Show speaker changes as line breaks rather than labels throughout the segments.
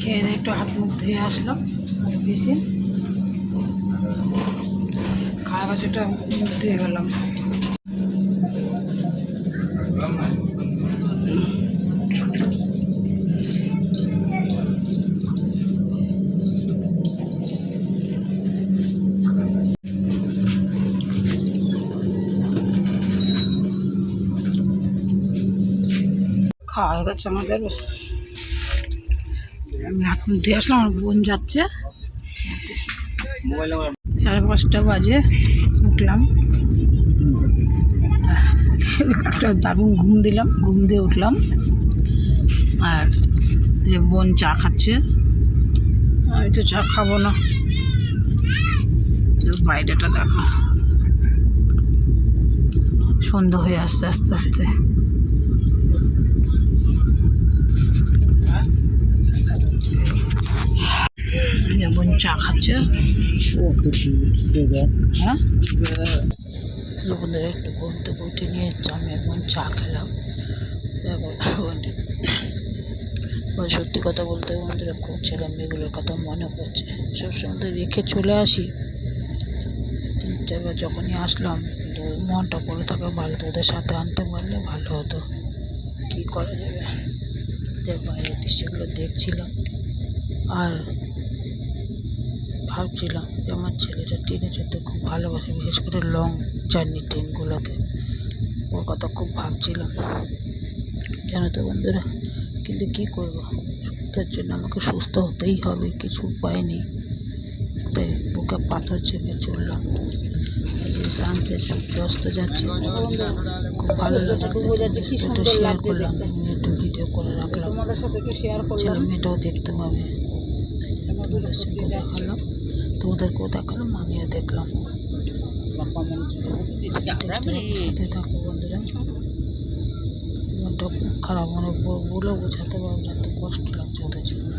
খেয়ে দিয়ে একটু হাত মুখ ধুয়ে আসলাম অফিসে খাওয়া গাছটা ধুয়ে গেলাম। খাওয়া হয়ে গেছে আমাদের। আমি হাত মুখ আসলাম, আমার বোন যাচ্ছে। সাড়ে পাঁচটা বাজে, উঠলাম। একটা দারুণ ঘুম দিলাম, ঘুম দিয়ে উঠলাম। আর যে বোন চা খাচ্ছে। আমি তো চা খাব না। বাইরেটা দেখো। সন্ধ্যা হয়ে আসছে আস্তে আস্তে। যেমন চা খাচ্ছে। লোকদের একটু ঘুরতে ঘুরতে নিয়ে আমি এখন চা খেলাম। ওই সত্যি কথা বলতে বন্ধুরা খুব ছেলে মেয়েগুলোর কথা মনে পড়ছে। সবসময় তো রেখে চলে আসি। তিন চারবার যখনই আসলাম মনটা পড়ে থাকে ভালো ওদের সাথে আনতে পারলে ভালো হতো। কী করা যাবে? বাইরের দৃশ্যগুলো দেখছিলাম। আর ভাবছিলাম যে আমার ছেলেটা ট্রেনে চড়তে খুব ভালোবাসে বিশেষ করে লং জার্নি ট্রেনগুলোতে ওর কথা খুব ভাবছিলাম। জানো তো বন্ধুরা কিন্তু কী করব? তার জন্য আমাকে সুস্থ হতেই হবে কিছু উপায় নেই। তাই বুকে পাথর চেপে চললাম। যে সানসেট সূর্য অস্ত যাচ্ছে। খুব ভালো লাগছে একটু শেয়ার করলাম একটু ভিডিও করে রাখলাম।
তোমাদের সাথে একটু শেয়ার
ছেলে
করলাম।
মেয়েটাও দেখতে পাবে। তোমাদের দেখালাম তোমাদেরকেও দেখালাম আমিও দেখলাম। থাকো বন্ধুরা মনটা খুব খারাপ মানে বলে বোঝাতে পারব না এত কষ্ট লাগছে ওদের জন্য।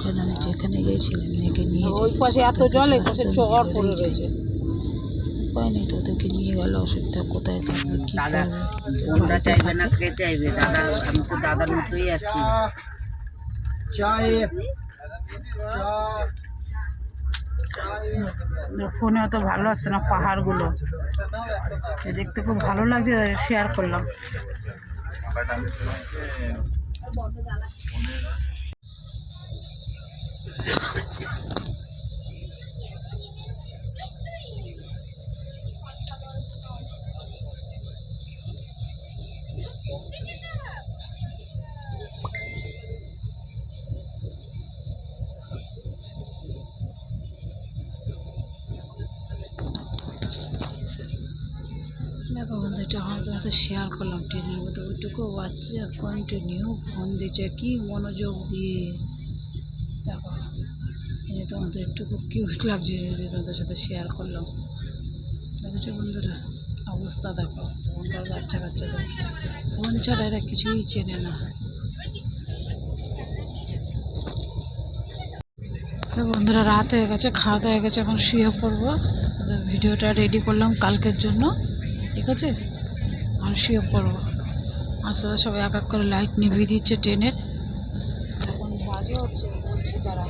কারণ আমি যেখানে গিয়েছিলাম মেয়েকে নিয়ে
ওই পাশে এত জল এই পাশে চর পড়ে রয়েছে।
উপায় নেই তো ওদেরকে নিয়ে গেলে অসুবিধা কোথায় থাকবে
দাদা? বোনরা চাইবে না কে চাইবে? দাদা আমি তো দাদার মতোই আছি।
ফোনে অত ভালো আসছে না পাহাড়গুলো। দেখতে খুব ভালো লাগছে শেয়ার করলাম। এটা আমার তোমাদের শেয়ার করলাম ট্রেনের মধ্যে ওইটুকু বাচ্চা কন্টিনিউ ফোন দিচ্ছে, কি মনোযোগ দিয়ে? দেখো এই তোমাদের একটুকু কিউট লাগছে যে তোমাদের সাথে শেয়ার করলাম। দেখেছ বন্ধুরা? অবস্থা দেখো তখনকার বাচ্চা কাচ্চাদের ফোন ছাড়া এরা কিছুই চেনে না। বন্ধুরা, রাত হয়ে গেছে, খাওয়া দাওয়া হয়ে গেছে, এখন শুয়ে পড়ব। ভিডিওটা রেডি করলাম কালকের জন্য। ঠিক আছে? আর শুয়ে পড়ব আস্তে আস্তে সবাই এক এক করে লাইট নিভিয়ে দিচ্ছে ট্রেনের। এখন বাজে হচ্ছে বলছি তারা।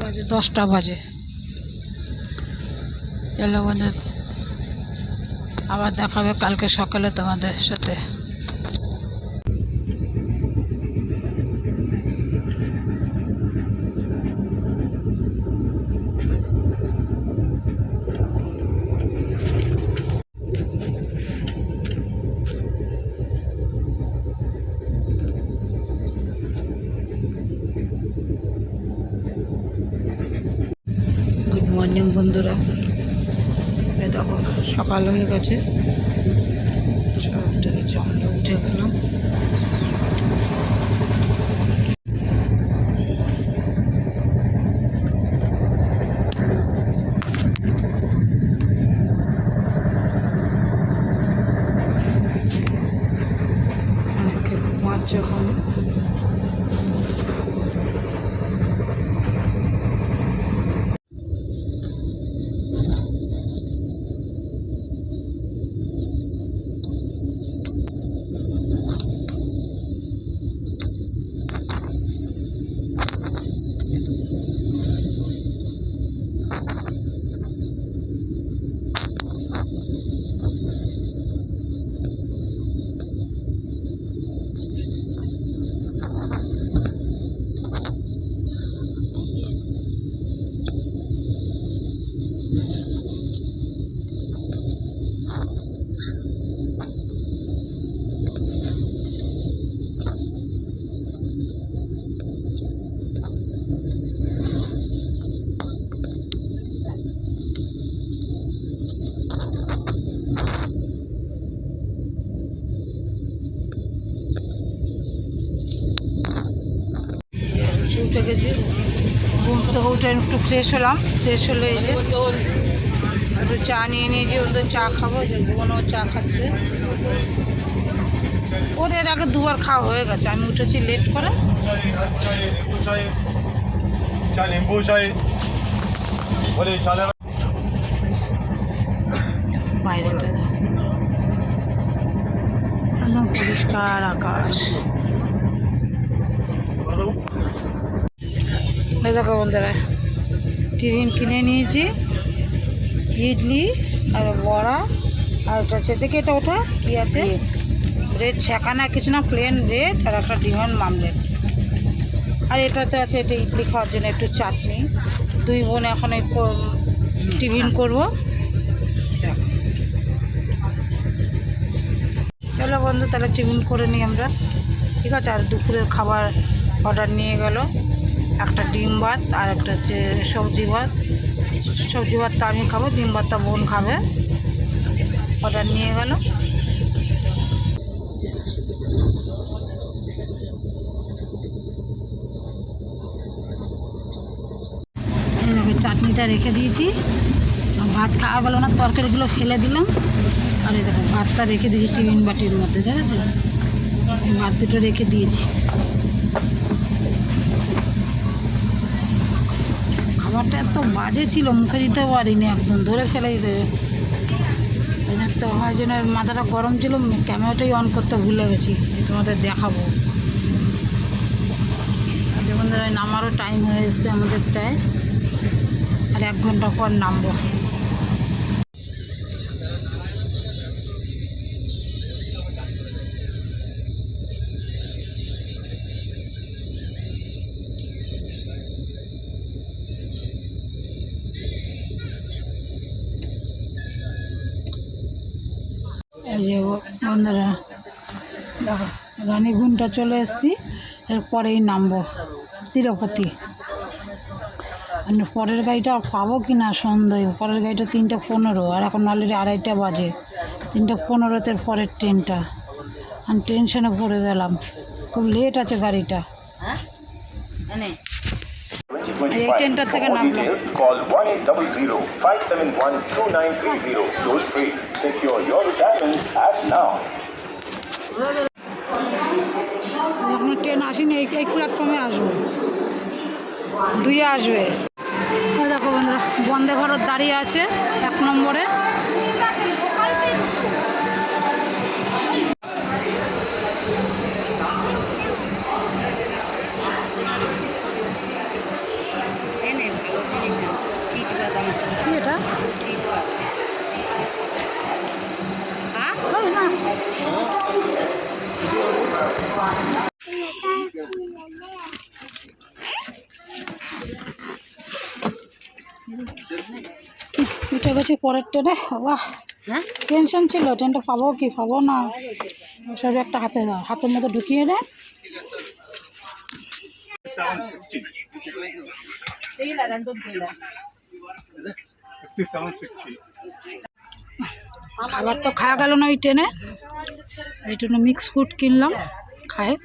বাজে দশটা বাজে। বন্ধু আবার দেখাবে কালকে সকালে তোমাদের সাথে গুড মর্নিং বন্ধুরা। দেখো সকাল হয়ে গেছে। সব থেকে আমরা উঠে গেলাম অনেকে ঘুমাচ্ছে ওখানে উঠে গেছি ঘুম থেকে উঠে একটু ফ্রেশ হলাম ফ্রেশ হলে যে একটু চা নিয়ে নিয়েছি ওদের চা খাব, যে বোনও চা খাচ্ছে। ওর এর আগে দুবার খাওয়া হয়ে গেছে, আমি উঠেছি লেট করে। বাইরেটা একদম পরিষ্কার আকাশ। দেখো বন্ধুরা। টিফিন কিনে নিয়েছি ইডলি আর বড়া। আর এটা হচ্ছে দেখি এটা ওটা কী আছে? ব্রেড ছেঁকা না কিছু না প্লেন ব্রেড আর একটা ডিমের মামলেট। আর এটাতে আছে এটা ইডলি খাওয়ার জন্য একটু চাটনি। দুই বোন এখন এই টিফিন করব। চলো বন্ধু তাহলে টিফিন করে নিই আমরা। ঠিক আছে আর দুপুরের খাবার অর্ডার নিয়ে গেল। একটা ডিম ভাত আর একটা হচ্ছে সবজি ভাত। সবজি ভাতটা আমি খাব, ডিম ভাতটা বোন খাবে। অর্ডার নিয়ে গেল। চাটনিটা রেখে দিয়েছি। ভাত খাওয়া গেলো না, তরকারিগুলো ফেলে দিলাম। আর এই দেখো, ভাতটা রেখে দিয়েছি টিফিন বাটির মধ্যে, দেখেছ? এই ভাত দুটো রেখে দিয়েছি। খাবারটা এত বাজে ছিল, মুখে দিতে পারিনি একদম, ধরে ফেলে দিতে। তো ওই জন্য মাথাটা গরম ছিল ক্যামেরাটাই অন করতে ভুলে গেছি তোমাদের দেখাবো। যেমন ধরো নামারও টাইম হয়ে এসছে আমাদের প্রায়, আর এক ঘণ্টা পর নামবো। বন্ধুরা। দেখো রানীগুনটা চলে এসেছি, এরপরেই নামবো, তিরুপতি। পরের গাড়িটা পাবো কি না সন্দেহ, পরের গাড়িটা তিনটে পনেরো, আর এখন অলরেডি আড়াইটা বাজে। তিনটে পনেরোতে পরের ট্রেনটা। আমি টেনশনে পড়ে গেলাম, খুব লেট আছে গাড়িটা।
হ্যাঁ?
এই ট্রেনটার থেকে নামলাম
Call 1-800-571-2930 toll free. Secure your retirement at now.
এখন ট্রেন আসেনি এই এই প্ল্যাটফর্মে আসব। দুইয়ে আসবে। দেখো বন্ধুরা বন্দে ভারত দাঁড়িয়ে আছে এক নম্বরে।
ভালো জিনিস চিট বাদাম।
কি এটা?
চিট বাদাম।
উঠে গেছি পরের ট্রেনে বাহ।
হ্যাঁ?
টেনশন ছিল ট্রেনটা পাবো কি পাবো না। সব একটা হাতে হাতের মধ্যে ঢুকিয়ে খাবার তো খাওয়া গেল না ওই ট্রেনে। এই জন্য মিক্স ফুড কিনলাম খায়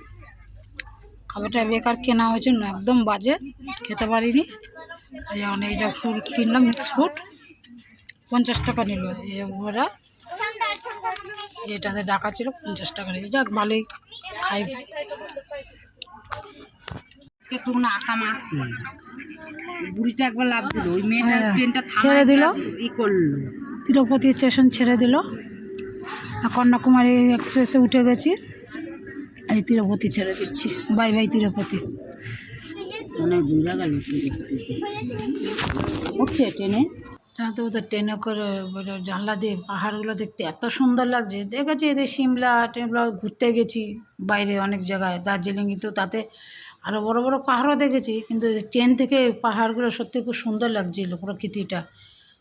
খাবারটা বেকার কেনা হয়েছে একদম বাজে, খেতে পারিনি। যেমন এইটা ফুড কিনলাম মিক্স ফুড পঞ্চাশ টাকা নিল। ওরা যেটাতে ডাকা ছিল, পঞ্চাশ টাকা নিল। যাক, ভালোই, খাই।
আজকে তো কোনো আকাম আছে। বুড়িটা একবার লাভ দিল ওই মেয়েটা
হ্যাঁ,
ট্রেনটা
ছেড়ে দিল।
ই করল।
তিরুপতি স্টেশন ছেড়ে দিল। আর কন্যাকুমারী এক্সপ্রেসে উঠে গেছি। এই তিরুপতি ছেড়ে দিচ্ছি। Bye bye Tirupati.
ঘুরে গেল উঠছে ট্রেনে।
তো ওদের ট্রেনে করে জানলা দিয়ে পাহাড়গুলো দেখতে এত সুন্দর লাগছে। দেখেছি এদের সিমলা টেমলা ঘুরতে গেছি বাইরে অনেক জায়গায়। দার্জিলিংয়ে তো তাতে আরও বড় বড় পাহাড়ও দেখেছি, কিন্তু ট্রেন থেকে পাহাড়গুলো সত্যি খুব সুন্দর লাগছিল প্রকৃতিটা।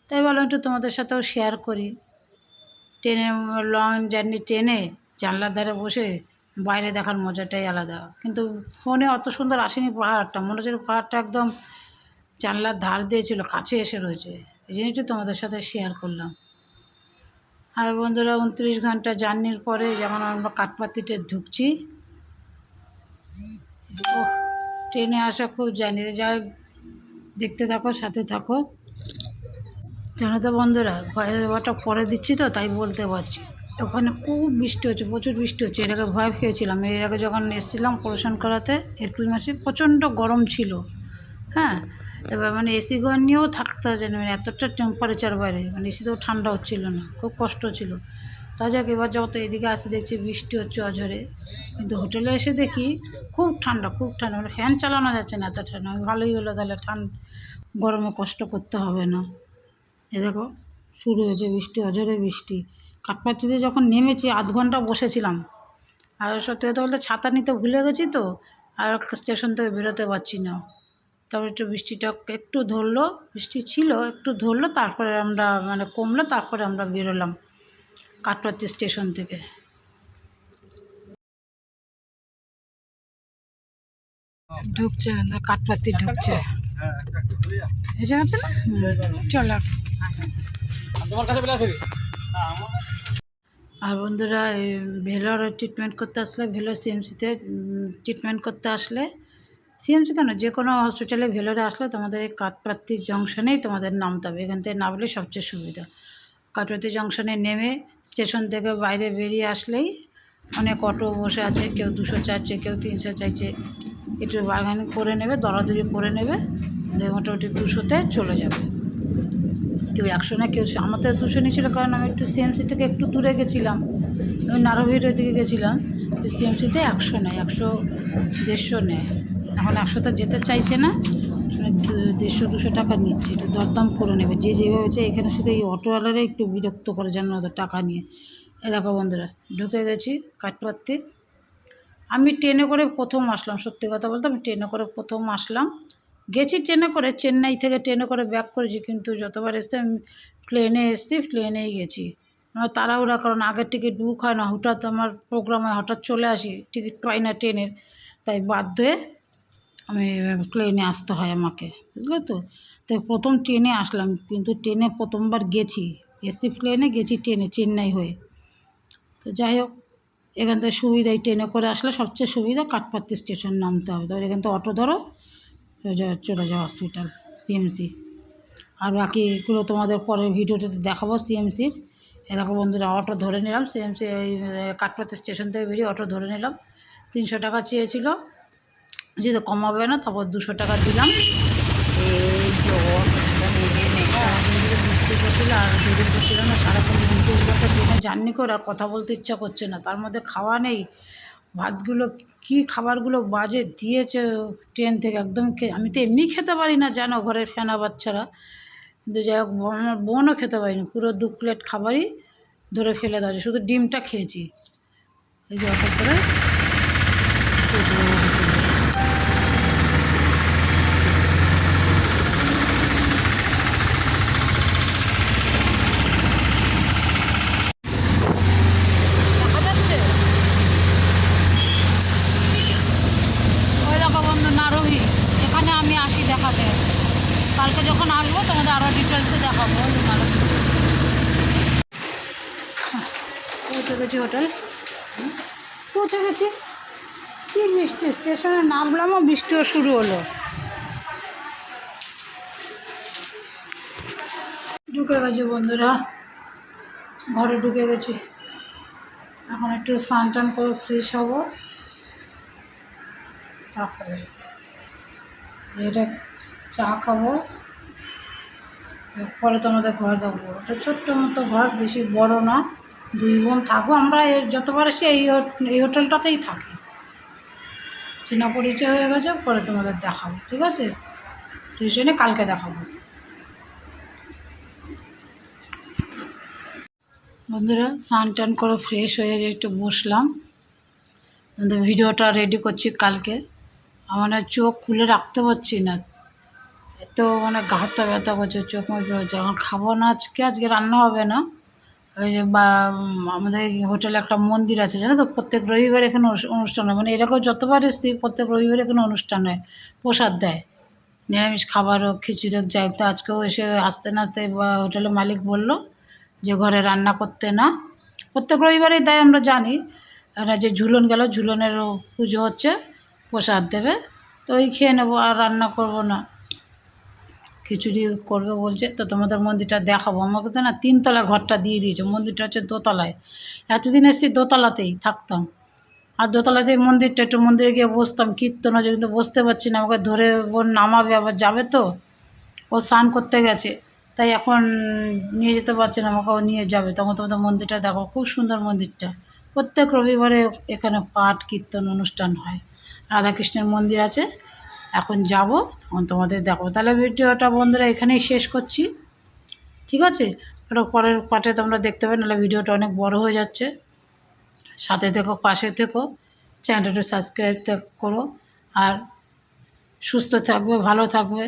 তাই ভাবলাম একটু তোমাদের সাথেও শেয়ার করি। ট্রেনে লং জার্নি ট্রেনে জানলার ধারে বসে বাইরে দেখার মজাটাই আলাদা। কিন্তু ফোনে অত সুন্দর আসেনি পাহাড়টা, মনে হচ্ছে পাহাড়টা একদম জানলার ধার দিয়েছিল কাছে এসে রয়েছে। এই জন্যই তোমাদের সাথে শেয়ার করলাম। আর বন্ধুরা, উনত্রিশ ঘণ্টা জার্নির পরে যেমন আমরা কাঠপাতিতে ঢুকছি ট্রেনে আসা খুব জানি। হোক, দেখতে থাকো সাথে থাকো। জানো তো বন্ধুরা ভয়টা পরে দিচ্ছি তো তাই বলতে পারছি ওখানে খুব বৃষ্টি হচ্ছে প্রচুর বৃষ্টি হচ্ছে। এর আগে ভয় পেয়েছিলাম। এর আগে যখন এসেছিলাম অপারেশন করাতে এপ্রিল মাসে প্রচণ্ড গরম ছিল। হ্যাঁ এবার মানে এসি ঘর নিয়েও থাকতে হচ্ছে না মানে এতটা টেম্পারেচার বাইরে। মানে এসিতেও ঠান্ডা হচ্ছিল না খুব কষ্ট ছিল। তা যাক, এবার যত এদিকে আসে দেখছি বৃষ্টি হচ্ছে অঝরে। কিন্তু হোটেলে এসে দেখি খুব ঠান্ডা খুব ঠান্ডা। মানে ফ্যান চালানো যাচ্ছে না এত ঠান্ডা ভালোই হলো তাহলে ঠান্ডা গরমে কষ্ট করতে হবে না। এ দেখো, শুরু হয়েছে বৃষ্টি, অঝরে বৃষ্টি। কাঠপাতিতে যখন নেমেছি, আধ ঘণ্টা বসেছিলাম। আর সত্যি কথা বলতে ছাতা নিতে ভুলে গেছি তো, আর স্টেশন থেকে বেরোতে পারছি না। তারপরে একটু বৃষ্টিটা একটু ধরলো, বৃষ্টি ছিল, একটু ধরলো, তারপরে আমরা মানে কমলো, তারপরে আমরা বেরোলাম। কাঠপাতি স্টেশন থেকে। ঢুকছে কাঠপাতি ঢুকছে। এসে গেছে না? চলো। আর বন্ধুরা, এই ভেলোর ট্রিটমেন্ট করতে আসলে ভেলোর সিএমসিতে ট্রিটমেন্ট করতে আসলে সিএমসি কেন? যে কোনো হসপিটালে ভেলোরে আসলে তোমাদের এই কাঠপাত্তি জংশনেই তোমাদের নামতে হবে। এখান থেকে নামলে সবচেয়ে সুবিধা। কাঠপাত্তি জংশনে নেমে স্টেশন থেকে বাইরে বেরিয়ে আসলেই অনেক অটো বসে আছে, কেউ দুশো চাইছে কেউ তিনশো চাইছে একটু বাগান করে নেবে, দরাদরি করে নেবে মোটামুটি দুশোতে চলে যাবে। কেউ একশো না, কেউ আমাদের দুশো নিয়েছিল কারণ আমি একটু সিএমসি থেকে একটু দূরে গেছিলাম। আমি নারভির দিকে গেছিলাম, তো সিএমসিতে একশো নেয়, একশো দেড়শো নেয়। এখন একশোতে যেতে চাইছে না দেড়শো, দুশো টাকা নিচ্ছে, একটু দরদাম করে নেবে। যে যেভাবে হচ্ছে এখানে শুধু এই অটোওয়ালারা একটু বিরক্ত করে যেন ওদের টাকা নিয়ে। এলাকা বন্ধুরা, ঢুকে গেছি কাঠপাত্তি আমি ট্রেনে করে প্রথম আসলাম, সত্যি কথা বলতে আমি ট্রেনে করে প্রথম আসলাম। গেছি ট্রেনে করে, চেন্নাই থেকে ট্রেনে করে ব্যাক করেছি, কিন্তু যতবার এসে আমি প্লেনে এসেছি, প্লেনেই গেছি। আমার তাড়াহুড়া, কারণ আগের টিকিট বুক হয় না, হঠাৎ আমার প্রোগ্রামে হঠাৎ চলে আসি, টিকিট পাই না ট্রেনের, তাই বাধ্য হয়ে আমি প্লেনে আসতে হয় আমাকে, বুঝলে তো? তো প্রথম ট্রেনে আসলাম, কিন্তু ট্রেনে প্রথমবার গেছি। এসি প্লেনে গেছি ট্রেনে চেন্নাই হয়ে। তো যাই হোক, এখান থেকে সুবিধা এই ট্রেনে করে আসলে সবচেয়ে সুবিধা কাঠপাত্তি স্টেশন নামতে হবে। তারপর এখান থেকে অটো ধরো, চলে যাও হসপিটাল সিএমসি আর বাকিগুলো তোমাদের পরের ভিডিওটাতে দেখাবো সিএমসির এরকম বন্ধুরা, অটো ধরে নিলাম সিএমসি এই কাঠপাতি স্টেশন থেকে বেরিয়ে অটো ধরে নিলাম। তিনশো টাকা চেয়েছিল। যেহেতু কমাবে না, তারপর দুশো টাকা দিলাম। এই আর না জার্নি করে আর কথা বলতে ইচ্ছা করছে না। তার মধ্যে খাওয়া নেই, ভাতগুলো, কী খাবারগুলো বাজে দিয়েছে ট্রেন থেকে একদম আমি তো এমনি খেতে পারি না, জানো, ঘরের ফেনা বাচ্চারা। কিন্তু যাই হোক আমার বোনও খেতে পারিনি পুরো দু প্লেট খাবারই ধরে ফেলে দেওয়া। শুধু ডিমটা খেয়েছি। এই যে অটো করে দেখা যাচ্ছে ওই দেখো বন্ধু নারহি এখানে আমি আসি দেখাতে কালকে যখন আসব তোমাদের আরও নারহি পৌঁছে গেছি হোটেল। পৌঁছে গেছি। কি বৃষ্টি স্টেশনে নামলামও, বৃষ্টিও শুরু হলো। ঢুকে গেছি বন্ধুরা। ঘরে ঢুকে গেছি। এখন একটু স্নান টান করে ফ্রেশ হব। তারপরে এটা চা খাব। পরে তোমাদের ঘর দেবো ওটা ছোট্ট মতো ঘর, বেশি বড় না। দুই বোন থাকব আমরা এর যতবার আসি এই এই হোটেলটাতেই থাকি। চেনা পরিচয় হয়ে গেছে, পরে তোমাদের দেখাবো, ঠিক আছে? স্টেশনে কালকে দেখাবো। বন্ধুরা, স্নান টান করে ফ্রেশ হয়ে একটু বসলাম। ভিডিওটা রেডি করছি কালকে। আমার চোখ খুলে রাখতে পারছি না। এত মানে গাঁথা ব্যথা করছে, চোখ মুখে হচ্ছে এখন খাব না আজকে আজকে রান্না হবে না। ওই যে বা আমাদের হোটেলে একটা মন্দির আছে, জানো তো? প্রত্যেক রবিবার এখানে অনুষ্ঠান হয়। মানে এরকম যতবার এসছি, প্রত্যেক রবিবার এখানে অনুষ্ঠান হয়। প্রসাদ দেয়। নিরামিষ খাবার হোক, খিচুড়ি হোক, যাই তো আজকেও এসে আসতে না আসতে বা হোটেলের মালিক বলল যে, ঘরে রান্না করতে না। প্রত্যেক রবিবারেই দেয়, আমরা জানি। যে ঝুলন গেল, ঝুলনেরও পুজো হচ্ছে, প্রসাদ দেবে। তো ওই খেয়ে নেব, আর রান্না করব না। খিচুড়ি করবে বলছে, তো তোমাদের মন্দিরটা দেখাবো। আমাকে তো না তিনতলা ঘরটা দিয়ে দিয়েছে, মন্দিরটা হচ্ছে দোতলায়। এতদিন এসেছি দোতলাতেই থাকতাম। আর দোতলাতেই মন্দিরটা, একটু মন্দিরে গিয়ে বসতাম, কীর্তন হচ্ছে কিন্তু বসতে পারছি না। আমাকে ধরে বোন নামাবে, আবার যাবে তো? ও স্নান করতে গেছে, তাই এখন নিয়ে যেতে পারছে না আমাকে ও নিয়ে যাবে। তখন তোমাদের মন্দিরটা দেখো, খুব সুন্দর মন্দিরটা। প্রত্যেক রবিবারে এখানে পাঠ, কীর্তন অনুষ্ঠান হয়। রাধাকৃষ্ণের মন্দির আছে এখন যাব। তখন তোমাদের দেখো তাহলে ভিডিওটা বন্ধুরা এখানেই শেষ করছি। ঠিক আছে? ওটা পরের পার্টে তোমরা দেখতে পাবে, নাহলে ভিডিওটা অনেক বড় হয়ে যাচ্ছে। সাথে থেকো, পাশে থেকো চ্যানেলটা সাবস্ক্রাইব করো। আর সুস্থ থাকবে, ভালো থাকবে,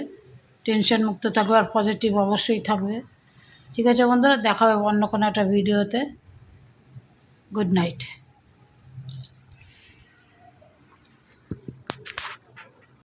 টেনশন মুক্ত থাকবে, আর পজিটিভ অবশ্যই থাকবে। ঠিক আছে বন্ধুরা? দেখা হবে অন্য কোনো একটা ভিডিওতে। Good night.